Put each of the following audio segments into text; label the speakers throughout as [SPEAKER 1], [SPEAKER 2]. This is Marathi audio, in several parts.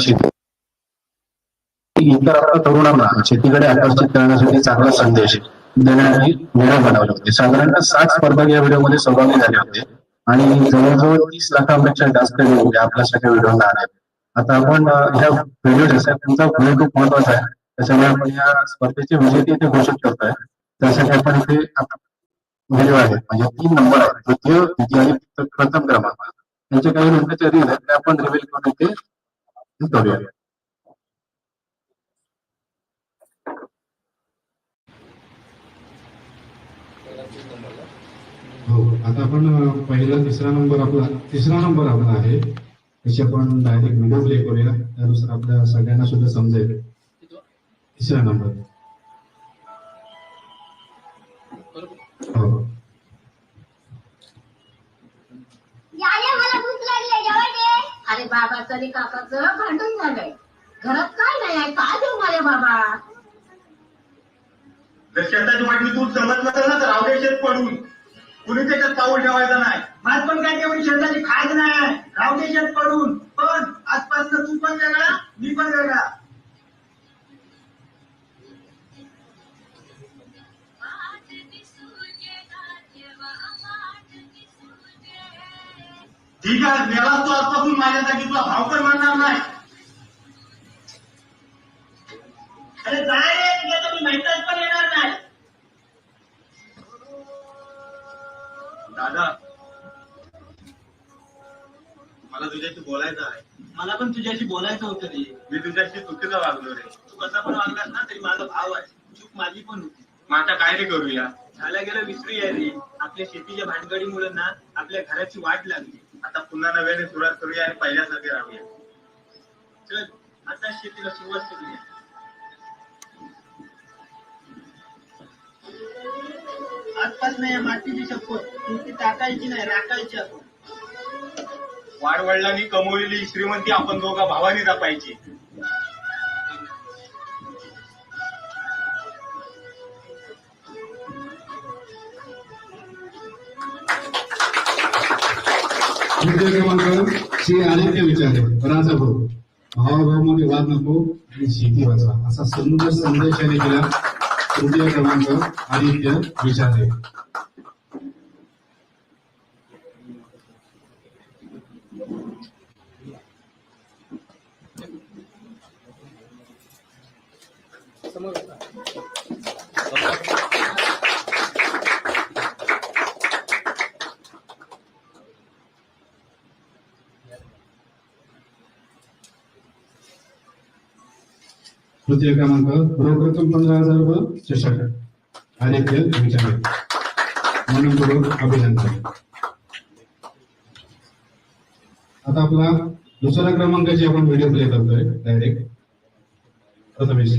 [SPEAKER 1] शेती इतर आपल्या तरुणांना शेतीकडे आकर्षित करण्यासाठी चांगला संदेश देण्यासाठी व्हिडिओ बनवले होते. साधारणतः सात स्पर्धक या व्हिडिओमध्ये सहभागी झाले होते. आणि जवळजवळ तीस लाखांपेक्षा जास्त लोक आपल्या सगळ्या व्हिडिओना आले आता आपण ह्या व्हिडिओ जसा त्यांचा व्हिडिओ खूप महत्त्वाचा आहे. त्याच्यामुळे आपण या स्पर्धेचे विजेते इथे घोषित करतोय. त्यासाठी आपण इथे व्हिडिओ आहे म्हणजे तीन नंबर आहे तृतीय द्वितीय आणि प्रथम क्रमांक. त्यांचे काही मिनिटाचे आहेत ते आपण रिव्हील करून इथे historia.
[SPEAKER 2] हो आता आपण पहिला तिसरा नंबर आपला तिसरा नंबर आपला आहे. त्याची आपण डायरेक्ट व्हिडिओ प्ले करूया. त्यानुसार आपल्या सगळ्यांना सुद्धा समजेल. तिसरा नंबर.
[SPEAKER 3] अरे बाबा काकाचं भांडण झालंय. घरात काय नाही काय देऊ मला बाबा?
[SPEAKER 4] जर शेताची वाटणी तू जमत नसेल ना तर अवघ्या शेत पडून. कुणी त्याच्यात पाऊल ठेवायचं नाही. मला पण काय तेवढी शेताची खायचं नाही. रावते शेत पडून. पण आजपासून तू पण वेगळा मी पण वेगळा. ठीक आहे मेला तू आजपासून माझ्या जागी तुला भाव पण मानणार नाही. अरे जाय रे तुला तर मी पण येणार नाही. दादा मला तुझ्याशी बोलायचं आहे. मला पण तुझ्याशी बोलायचं होतं रे. मी तुझ्याशी चुकीचं वागलो रे. तू कसा पण वागलास ना तरी माझा भाव आहे. चूक माझी पण होती. मग आता काय रे करूया? झालं गेलं विसरूया रे. आपल्या शेतीच्या भानगडीमुळे ना आपल्या घराची वाट लागली. पुन्हा नव्याने सुरुवात करूया आणि पहिल्यासारखे राहूया. चल आता शेतीला सुरुवात करूया. आजपासून या मातीची शपथ. ती टाकायची नाही राखायची आपण. वाडवडिलांनी कमवलेली श्रीमंती आपण दोघा भावानी जपायची.
[SPEAKER 2] श्री आदित्य विचारे राजा भाऊ भावाभावामध्ये वाद नको आणि शेती वाचवा असा सुंदर संदेशाने दिला तृतीय क्रमांक आदित्य विचारे तृतीय क्रमांक रोख पंधरा हजार रुपये चषक. आदित्य विचारे मनपूर्वक अभिनंदन. आता आपला दुसरा क्रमांकाची आपण व्हिडिओ प्ले करतोय डायरेक्ट प्रथमेश.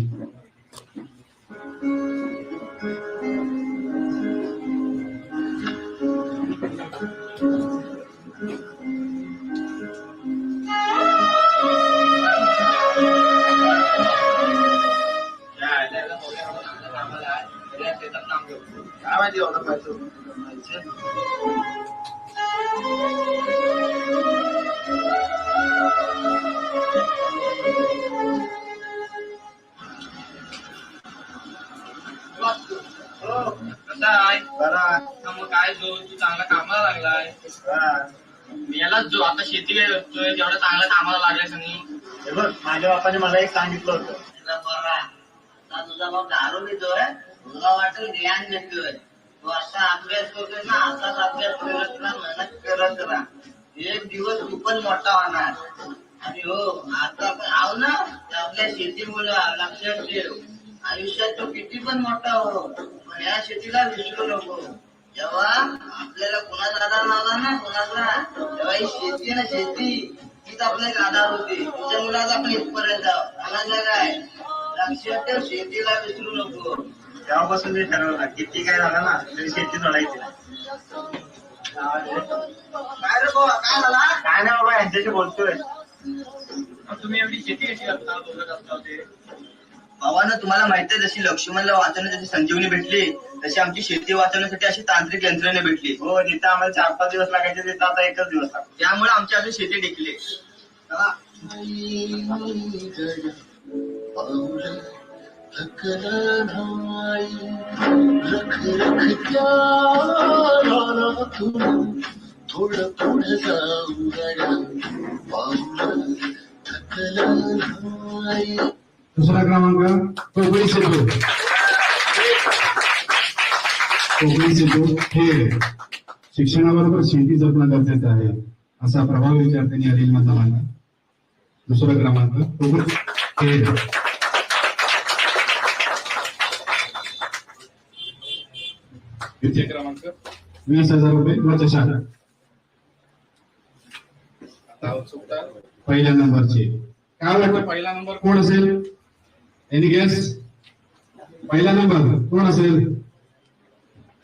[SPEAKER 4] काय माहिती एवढं पाहिजे.
[SPEAKER 5] कसा आहे?
[SPEAKER 4] बरा.
[SPEAKER 5] मग काय जो तू चांगला कामाला लागलाय. यालाच जो आता शेती करतोय तेवढा चांगला कामाला लागलाय आणि
[SPEAKER 4] हे बघ माझ्या बापाने मला एक सांगितलं होतं.
[SPEAKER 6] बरा. तुझा बाप दारू देतोय तुला वाटेल ज्ञान देतोय तू असा अभ्यास करतोय ना असाच अभ्यास करत ना मेहनत करत ना एक दिवस तू पण मोठा होणार. आणि हो आता आपण आहो ना आपल्या शेतीमुळे लक्षात ठेव. आयुष्यात तो किती पण मोठा हो पण या शेतीला विसरू नको. जेव्हा आपल्याला कुणाचा आधार नव्हता ना कुणाचा तेव्हा ही शेती ना शेती. हीच आपल्या एक आधार होती. तुझ्या मुलाचा आपण इथपर्यंत. आहोत. काय? लक्षात ठेव शेतीला विसरू नको.
[SPEAKER 4] तेव्हापासून मी ठरवलं किती काय झालं ना तरी शेती सोडायची.
[SPEAKER 6] काय रे भाऊ काय झाला
[SPEAKER 4] काय नाही बाबा यांच्याशी बोलतोय
[SPEAKER 5] तुम्ही एवढी शेती कशी करता बोलत असता ते
[SPEAKER 6] भावानं तुम्हाला माहिती आहे जशी लक्ष्मणला वाचवण्यासाठी संजीवनी भेटली तशी आमची शेती वाचवण्यासाठी अशी तांत्रिक यंत्रणा भेटली
[SPEAKER 4] हो जिथं आम्हाला चार पाच दिवस लागायचे तिथं आता एकच दिवस लागतो
[SPEAKER 6] त्यामुळे आमची अजून शेती टिकली चला,
[SPEAKER 7] रख रख क्या थोडं पुढे जाऊ गड्या पाऊल थकलं नाही
[SPEAKER 2] दुसरा क्रमांक कोकणी सिद्धू कोकणी सिद्धू हे शिक्षणाबरोबर शेती जपणं गरजेचं आहे असा प्रभावी विचार त्यांनी अनिल मधला मांडला दुसरा क्रमांक कोकणी खेळ. द्वितीय क्रमांक वीस हजार रुपये व चषक आता उत्सुकता पहिल्या नंबरची. काय वाटतं? पहिला नंबर कोण असेल? एनी गेस पहिला नंबर कोण असेल?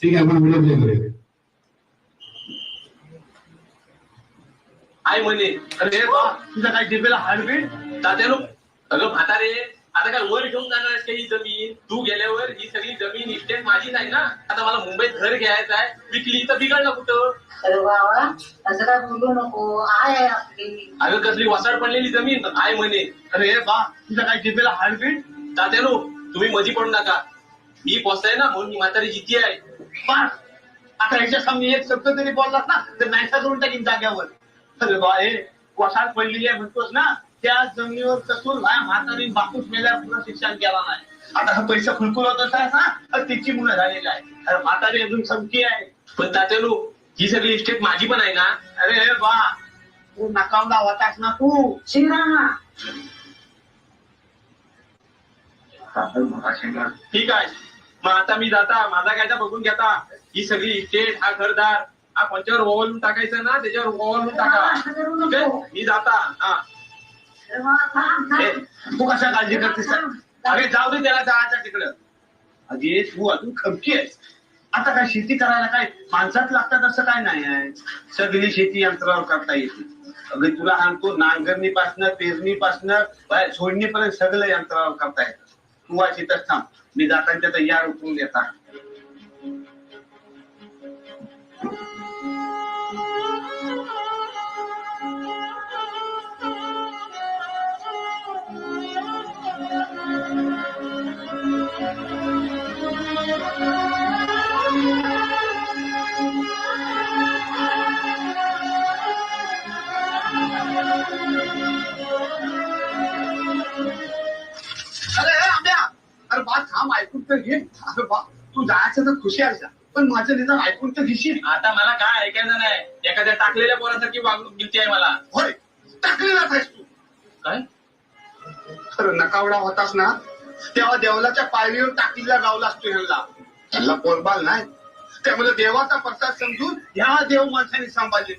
[SPEAKER 2] ठीक आहे आपण प्ले करूया.
[SPEAKER 8] आई म्हणे अरे बा तुझा काय जिभेला हार्टबीट तात्यानो अगं म्हातारे आता काय वर घेऊन जाणार आहेस का ही जमीन? तू गेल्यावर ही सगळी जमीन इस्टेट माझीच आहे ना? आता मला मुंबईत घर घ्यायचं आहे. विकली तर बिघडलं कुठं?
[SPEAKER 3] अरे बाबा असं काय बोलू नको. आहे आपली.
[SPEAKER 8] अगं कसली वसाड पडलेली जमीन. आई म्हणे? अरे बा तुझा काय जिभेला हार्टबीट तात्यानो तुम्ही मधी पडू नका. मी आहे ना म्हणून मी म्हातारी जिती आहे. बा आता ह्याच्या सामने एक शब्द तरी बोललास ना तर मॅचा करून टाकीन जाग्यावर अरे बा हे वसाड पडलेली आहे म्हणतोस ना? त्या जमिनीवर कसून माझ्या म्हातारी बापूस मेल्या पुढे शिक्षण केला नाही. आता हा पैसा खुलखुलत आहे ना तर तिची मुलं झालेली आहे अरे म्हातारी अजून समकी आहे. पण तात्यानो ही सगळी इस्टेट माझी पण आहे ना? अरे हे बा तू नकावला होतास ना तू?
[SPEAKER 3] शिवरामा
[SPEAKER 8] ठीक आहे. मग आता मी जाता माझा कायदा बघून घेता. ही सगळी इस्टेट हा घरदार हा कोणच्यावर ओवलून टाकायचं ना? त्याच्यावर ओवलून टाका? मी जाता. हा. तू कशा काळजी करतेस? अरे जाऊ दे त्याला जायचं तिकडं. अगे तू अजून खमकी आहेस. आता काय शेती करायला काय? माणसात लागतात असं काय नाही आहे. सगळी शेती यंत्रावर करता येते. अगदी तुला सांगतो नांगरणीपासनं पेरणीपासनं बाहेर सोडणीपर्यंत सगळं यंत्रावर करता येतं. तू आज इथंच थांब. मी जाताना तयार उतरून देता. अरे बा थांब ऐकून तर घे. अरे बा तू जायचं तर खुशी आहे पण माझं निदान ऐकून तर घेशील. आता मला काय ऐकायचं नाही. एखाद्या टाकलेल्या पोरासारखी वागणूक दिलती आहे मला. होय टाकलेलाच आहेस तू. काय? खरं नकावडा होतास ना तेव्हा देवलाच्या पायरीवर टाकीला गावलास तू ह्यांना. ह्यांना पोरबाल नाही. त्यामुळे देवाचा प्रसाद समजून ह्या देव माणसाने सांभाळले.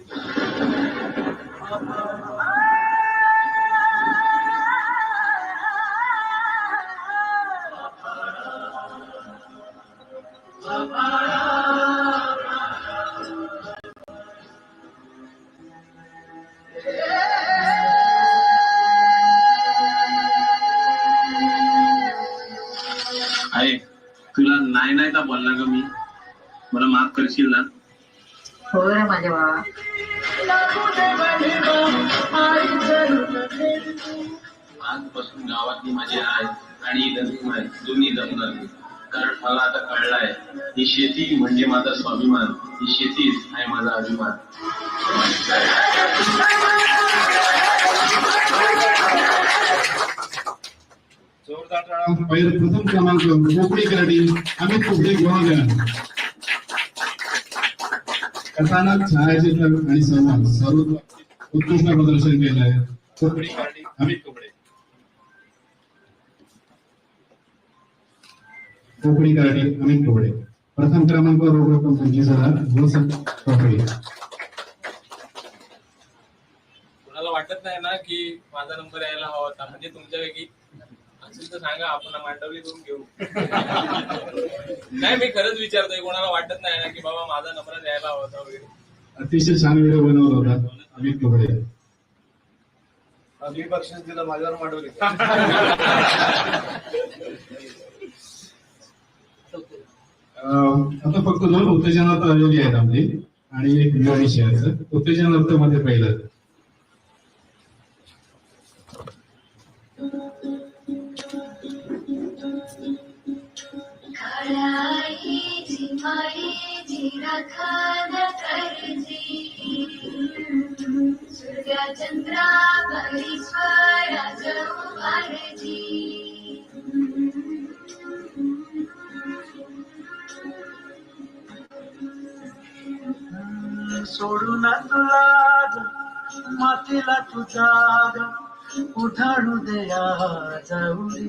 [SPEAKER 8] बोलला का मी? मला माफ करशील ना?
[SPEAKER 3] हो रे माझे बाबा
[SPEAKER 8] आजपासून गावातली माझी आई आणि दोन्ही जमणार. कारण मला आता कळलाय ही शेती म्हणजे माझा स्वाभिमान ही शेतीच आहे माझा अभिमान.
[SPEAKER 2] जोरदार प्रथम क्रमांक कोकणी कराडी अमित कुबडे गुहागर कथानक छायाचित्र आणि संवाद. सर्व उत्कृष्ट प्रदर्शन केलं आहे कोकणी कराडी अमित कुबडे कोकणी अमित कुबडे प्रथम क्रमांक रोख रक्कम पंचवीस हजार
[SPEAKER 9] कोणाला वाटत नाही ना की माझा नंबर यायला हवा होता. म्हणजे तुमच्यापैकी असेल तर सांगा आपण मांडवली करून घेऊ. नाही मी खरंच विचारतोय कोणाला वाटत नाही ना की बाबा माझा नंबर यायला हवा होता वगैरे.
[SPEAKER 2] अतिशय छान व्हिडिओ बनवला होता अमित कुबडे
[SPEAKER 10] मी बक्षीस दिलं माझ्यावर मांडवली.
[SPEAKER 2] अं, आता फक्त दोन उत्तेजनार्थ आलेली आहेत आपली आणि एक विषयाचं उत्तेजनार्थमध्ये पहिलं.
[SPEAKER 11] राखण करजी सूर्या चंद्रा परीश्वराचं सोडू
[SPEAKER 4] सोडून तुला मातीला तुझा उठाडू द्या जाऊरी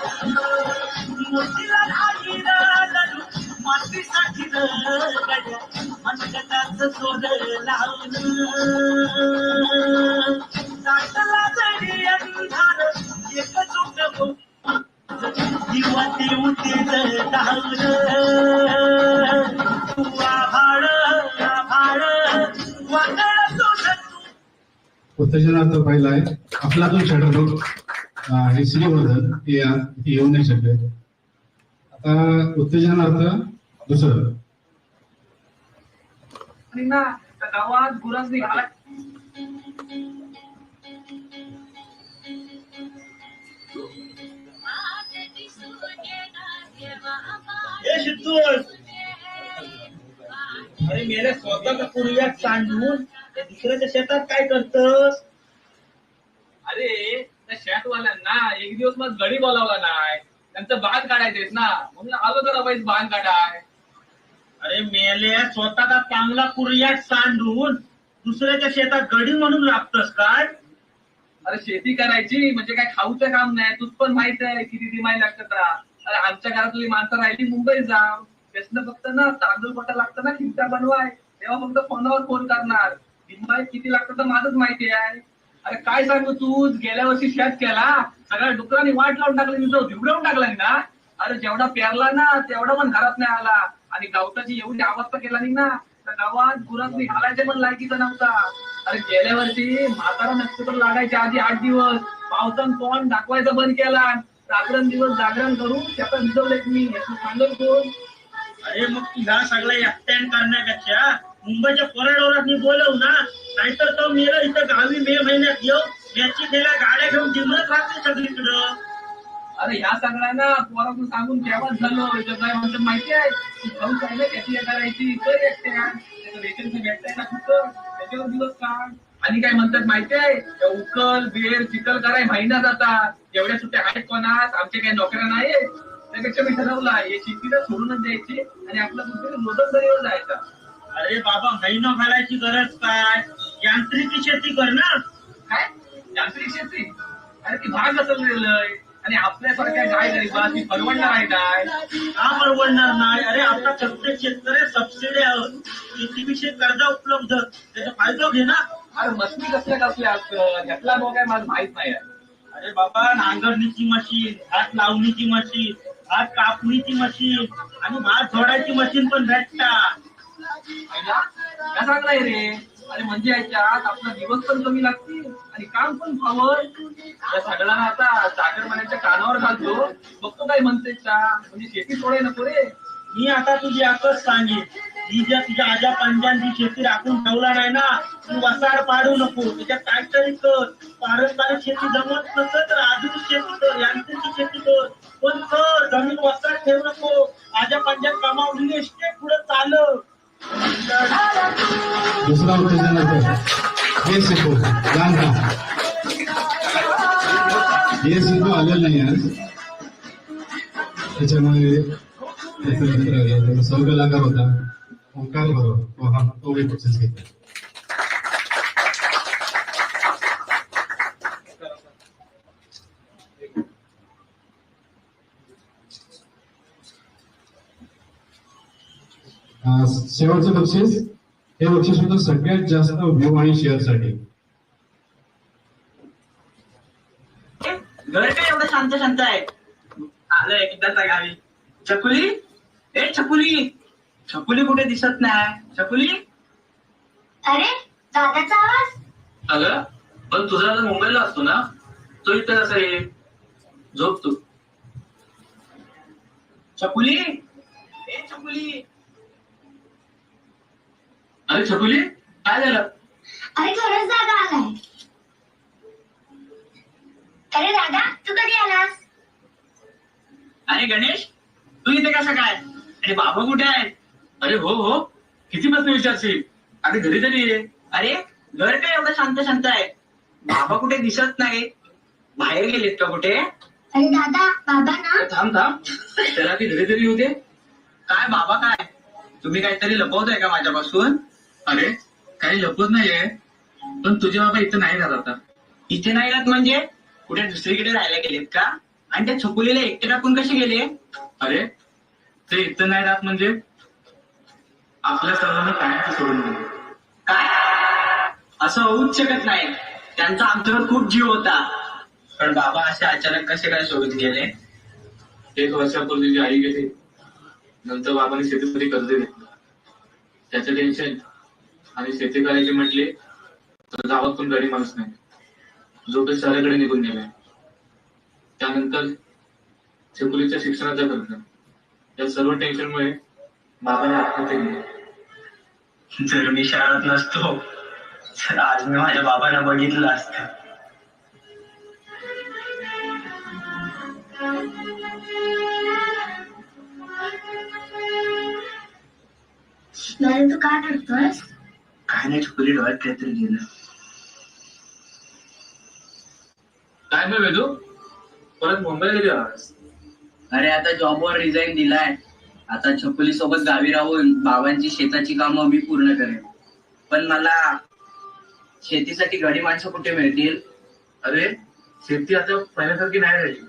[SPEAKER 4] मनगटाचं सोड लावून. जरी अंधार, एक दिवा देऊ तू आभाळ, आभाळ, वादळ
[SPEAKER 2] उत्तेजनार्थ पहिला आहे आपला षडरूप अं, हे श्रीवर्धन हे येऊ नाही शकले आता उत्तेजनार्थ दुसरं
[SPEAKER 5] ना त्या गावात गुरास निघाला.
[SPEAKER 4] अरे मेरे स्वतःचा पुण्यात सांडून दुसऱ्याच्या शेतात काय करतस?
[SPEAKER 5] अरे त्या शॅटवाल्यांना एक दिवस मग गडी बोलावला नाही. त्यांचं बांध काढायचेत ना. म्हणून आलो तर बाईच बांध काढाय.
[SPEAKER 4] अरे मेले स्वतःचा चांगला कुर्यात सांडून दुसऱ्याच्या शेतात गडी म्हणून लागतस काय?
[SPEAKER 5] अरे शेती करायची म्हणजे काय खाऊचं काम नाही तुझ पण माहीत आहे किती दिमाई लागतात अरे आमच्या घरातली माणसं राहिली मुंबईत जा त्यातनं फक्त ना तांदूळ पटा लागतं ना खिमटा बनवाय. तेव्हा फक्त फोनवर फोन करणार. दिमाई किती लागतं तर माझंच माहिती आहे. अरे काय सांगू तू? गेल्या वर्षी शेत केला सगळ्या डुकरांनी वाट लावून टाकली जो भिवडवून टाकलाय ना अरे जेवढा पेरला ना तेवढा पण घरात नाही आला. आणि गावताची एवढी पण केला नाही ना. तर गावात गुरांनी घालायचे पण लायकीचा नव्हता. अरे गेल्या वर्षी म्हातारा नक्षत्र लागायच्या आधी आठ दिवस. पावसान तोंड दाखवायचं बंद केला. जागरण दिवस जागरण करून त्याचा भिजवलंय मी याचं सांगेल कोण
[SPEAKER 4] अरे मग तू ह्या सगळ्या एकट्यान करण्यापेक्षा मुंबईच्या कोरडोरात बोलव ना. नाहीतर तो मेला इथं गावी मे महिन्यात येऊ. याची गेल्या गाड्या घेऊन जिमत राहते सगळीकडं.
[SPEAKER 5] अरे ह्या सगळ्यांना पोरातून सांगून केव्हाच झालं? काय म्हणतं माहिती आहे तू खाऊन त्याची हे करायची कर एकट्या त्याचं वेकेन्सी भेटताय ना कुठं? त्याच्यावर दिवस काढ आणि काय म्हणतात माहिती आहे उकल बेर चिकल कराय महिना जातात. एवढ्या सुट्ट्या आहेत कोणास? आमच्या काही नोकऱ्या नाही त्यापेक्षा मी ठरवलं हे शेतीला सोडूनच द्यायची आणि आपलं कुठे रोजंदारीवर जायचा.
[SPEAKER 4] अरे बाबा महिना घालायची गरज काय? यांत्रिकी शेती कर ना.
[SPEAKER 5] काय? यांत्रिक शेती? अरे ती भाग असेल आणि आपल्यासारख्या गाय गरीबा ती परवडणार आहे काय?
[SPEAKER 4] का परवडणार नाही? अरे आता प्रत्येक शेतकऱ्या सबसिडी शेतीविषयी कर्ज उपलब्ध. त्याचा फायदा घे ना.
[SPEAKER 5] अरे मस्ती कसल्या कसल्या असतं ह्यातला मग काय मला माहीत नाही.
[SPEAKER 4] अरे बाबा नांगरणीची मशीन भात लावणीची मशीन भात कापणीची मशीन आणि भात झोडायची मशीन पण भेटता
[SPEAKER 5] काय सांगलाय रे? आणि म्हणजे याच्यात आपला दिवस पण कमी लागतील आणि काम पण फावं या सगळ्यांना आता चाकरमान्याच्या कानावर घालतो. बघतो काय म्हणते का म्हणजे शेती सोडाय नको रे.
[SPEAKER 4] मी आता तुझी आकच सांगेन. ही ज्या तुझ्या आजा पंजांची शेती राखून ठेवला नाही ना तू वसाड पाडू नको. त्याच्यात काय तरी कर. पारंपरिक शेती जमत नसत तर आधुनिक शेती कर यांत्रिक शेती कर. पण कर जमीन वसाड ठेवू नको. आजा पंजाब कामावली एसटे पुढे चालव.
[SPEAKER 2] दुसरा उत्तेजन हे सिद्धू लहान का हे सिद्धू आलेलं नाही आज. त्याच्यामुळे त्याचा मित्र आहे, त्याचा होता. ओंकार बरोबर तो हा तो एक घेतला शेवटचं बक्षीस हे बक्षीस होतं सगळ्यात जास्त व्ह्यू आणि
[SPEAKER 5] शेअरसाठी. एवढं
[SPEAKER 12] शांत शांत आहे?
[SPEAKER 13] आलं एकदाचा गावी. चकुली ए चकुली चकुली कुठे दिसत नाही? चकुली
[SPEAKER 14] अरे दादाचा आवाज?
[SPEAKER 9] अगं पण तुझा दादा मुंबईला असतो ना तो इथे कसं आहे? झोप तू.
[SPEAKER 13] चकुली ए चकुली
[SPEAKER 9] अरे छकुली काय झालं?
[SPEAKER 14] अरे खरंच दादा आलाय. अरे दादा तू कधी आलास?
[SPEAKER 13] अरे गणेश तू इथे कसं काय? अरे बाबा कुठे आहे
[SPEAKER 9] अरे हो हो किती प्रश्न विचारशील. अरे घरी तरी ये.
[SPEAKER 12] अरे घर काय एवढं शांत शांत आहे? बाबा कुठे दिसत नाही. बाहेर गेलेत का कुठे?
[SPEAKER 14] अरे दादा बाबा ना.
[SPEAKER 9] थांब थांब. त्याला ती घरी तरी दे.
[SPEAKER 13] काय बाबा काय? तुम्ही काहीतरी लपवताय का माझ्यापासून?
[SPEAKER 9] अरे काही लपत नाहीये. पण तुझे बाबा इथं नाही राहत आता.
[SPEAKER 13] इथे नाही राहत म्हणजे? कुठे दुसरीकडे राहायला गेलेत का? आणि त्या छकुलीला एकटे टाकून कसे गेले?
[SPEAKER 9] अरे ते इथं नाही राहत म्हणजे? आपल्या सर्वांना कायमचं सोडून दिलं
[SPEAKER 13] काय? असं होऊच शकत नाही. त्यांचा आमच्यावर खूप जीव होता. पण बाबा असे अचानक कसे काय सोडून गेले?
[SPEAKER 9] एक वर्षापूर्वी तुझी आई गेली नंतर बाबाने शेतीमध्ये कर्ज घेतलं. त्याचं टेन्शन आणि शेती करायची म्हटली तर गावात पण गडी माणूस नाही. जो काही शहराकडे निघून गेलाय. त्यानंतर छकुलीच्या शिक्षणाचा खर्च. या सर्व टेन्शनमुळे बाबाने आत्महत्या केली
[SPEAKER 13] जर मी शाळेत नसतो तर आज मी माझ्या बाबांना बघितलं असतं.
[SPEAKER 14] दादा तू काय करतोयस?
[SPEAKER 13] काय नाही छकुली डोळ्यात काहीतरी गेलं.
[SPEAKER 9] काय मग वेदू? परत मुंबईला कधी आलास
[SPEAKER 12] अरे आता जॉबवर रिझाईन दिलाय. आता छकुली सोबत गावी राहून बाबांची शेताची कामं मी पूर्ण करेन. पण मला शेतीसाठी घडी माणसं कुठे मिळतील?
[SPEAKER 9] अरे शेती आता पहिल्यासारखी नाही राहिली.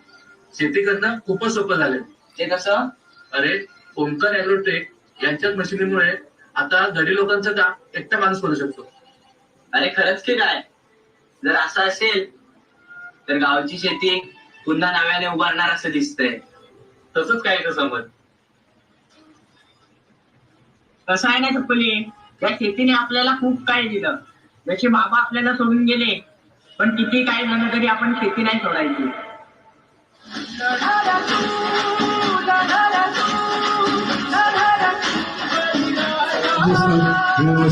[SPEAKER 9] शेती करणं खूपच सोपं झालंय
[SPEAKER 12] ते कसं?
[SPEAKER 9] अरे ओंकार अॅग्रोटेक यांच्याच मशिनीमुळे आता गडी लोकांचं काम एकटा माणूस करू शकतो.
[SPEAKER 12] अरे खरंच की काय जर असं असेल तर गावची शेती पुन्हा नव्याने उभारणार असं दिसतंय.
[SPEAKER 9] तसंच काय का समज
[SPEAKER 13] कसं आहे ना छकुली त्या शेतीने आपल्याला खूप काय दिलं. जसे बाबा आपल्याला सोडून गेले पण किती काय झालं तरी आपण शेती नाही सोडायची.
[SPEAKER 2] Ano mo.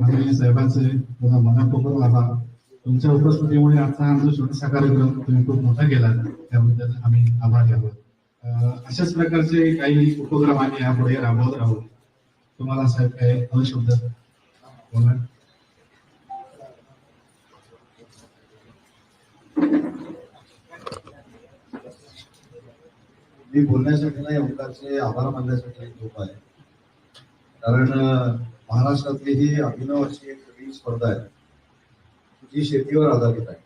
[SPEAKER 2] माननीय साहेबांचे पुन्हा मनापूर्वक आभार. तुमच्या उपस्थितीमुळे आजचा आमचा छोटासा कार्यक्रम तुम्ही खूप मोठा केला त्याबद्दल आम्ही आभार घ्यावं अशाच प्रकारचे काही उपक्रम आम्ही यापुढे राबवत राहू. तुम्हाला साहेब काय दोन बोला.
[SPEAKER 10] मी बोलण्यासाठी नाही ओंकारचे आभार मानण्यासाठी खूप आहे. कारण महाराष्ट्रातली ही अभिनव अशी एक सगळी स्पर्धा आहे. जी शेतीवर आधारित आहे.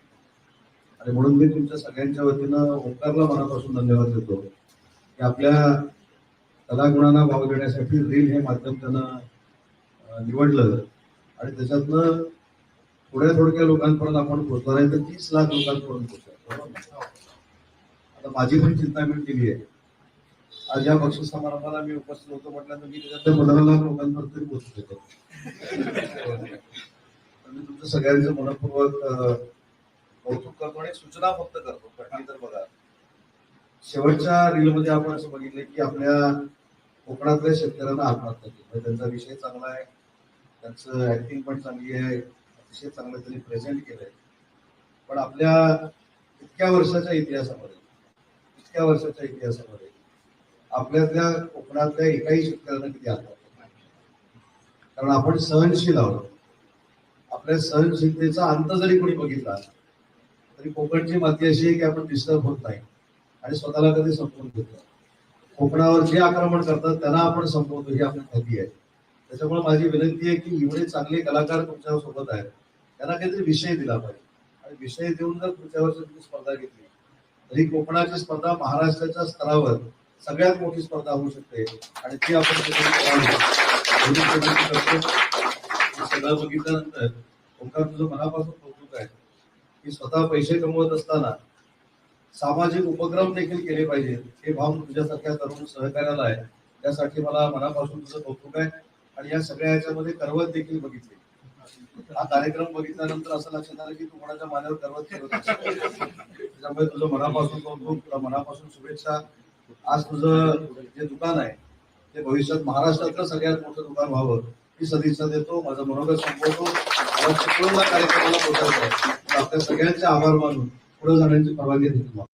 [SPEAKER 10] आणि म्हणून मी तुमच्या सगळ्यांच्या वतीनं ओंकारला मनापासून धन्यवाद देतो. की आपल्या कलागुणांना भाव देण्यासाठी रील हे माध्यम त्यानं निवडलं. आणि त्याच्यातनं थोड्या थोडक्या लोकांपर्यंत आपण पोहोचणार आहे तर तीस लाख लोकांपर्यंत पोहोचणार आता माझी पण चिंता मी केली आहे. आज या बक्षीस समारंभाला मी उपस्थित होतो म्हटल्यानंतर मी त्याच्यातल्या पंधरा लाख लोकांपर्यंत तरी पोहोचू शकतो मी तुमचं सगळ्यांचं मनपूर्वक कौतुक करतो आणि सूचना फक्त करतो कठीण तर बघा शेवटच्या रीलमध्ये आपण असं बघितलं की आपल्या कोकणातल्या शेतकऱ्यांना आत्महत्या म्हणजे केली त्यांचा विषय चांगला आहे त्यांचं ऍक्टिंग पण चांगली आहे अतिशय चांगलं त्यांनी प्रेझेंट केलंय. पण आपल्या इतक्या वर्षाच्या इतिहासामध्ये इतक्या वर्षाच्या इतिहासामध्ये आपल्यातल्या कोकणातल्या एकाही शेतकऱ्यांना किती आत्महत्या नाही. कारण आपण सहनशील आहोत. आपल्या सहनशीलतेचा अंत जरी कोणी बघितला तरी कोकणची माती अशी आहे की आपण डिस्टर्ब होत नाही. आणि स्वतःला कधी संपवून घेतो कोकणावर जे आक्रमण करतात त्यांना आपण संपवतो ही आपली खाती आहे. त्याच्यामुळे माझी विनंती आहे की एवढे चांगले कलाकार तुमच्यासोबत आहेत. त्यांना काहीतरी विषय दिला पाहिजे. आणि विषय देऊन जर पुढच्या वर्षी तुम्ही स्पर्धा घेतली तरी कोकणाची स्पर्धा महाराष्ट्राच्या स्तरावर सगळ्यात मोठी स्पर्धा होऊ शकते. आणि ती आपण सगळं बघितल्यानंतर ओंकार तुझं मनापासून कौतुक आहे. की स्वतः पैसे कमवत असताना सामाजिक उपक्रम देखील केले पाहिजेत. हे भाव तुझ्यासारख्या तरुण सहकार्याला आहे. त्यासाठी मला मनापासून तुझं कौतुक आहे. आणि या सगळ्या याच्यामध्ये करवत देखील बघितली. हा कार्यक्रम बघितल्यानंतर असं लक्षात आलं की तू कोणाच्या मान्यावर करवत करत त्याच्यामुळे तुझं मनापासून कौतुक तुला मनापासून शुभेच्छा. आज तुझं जे दुकान आहे ते भविष्यात महाराष्ट्रातलं सगळ्यात मोठं दुकान व्हावं ही सदिच्छा देतो. माझा मनोगत संपवतो. मला चिपळूणला कार्यक्रमाला पोहोचायचं आपल्या सगळ्यांचे आभार मानून पुढे जाण्याची परवानगी देतो.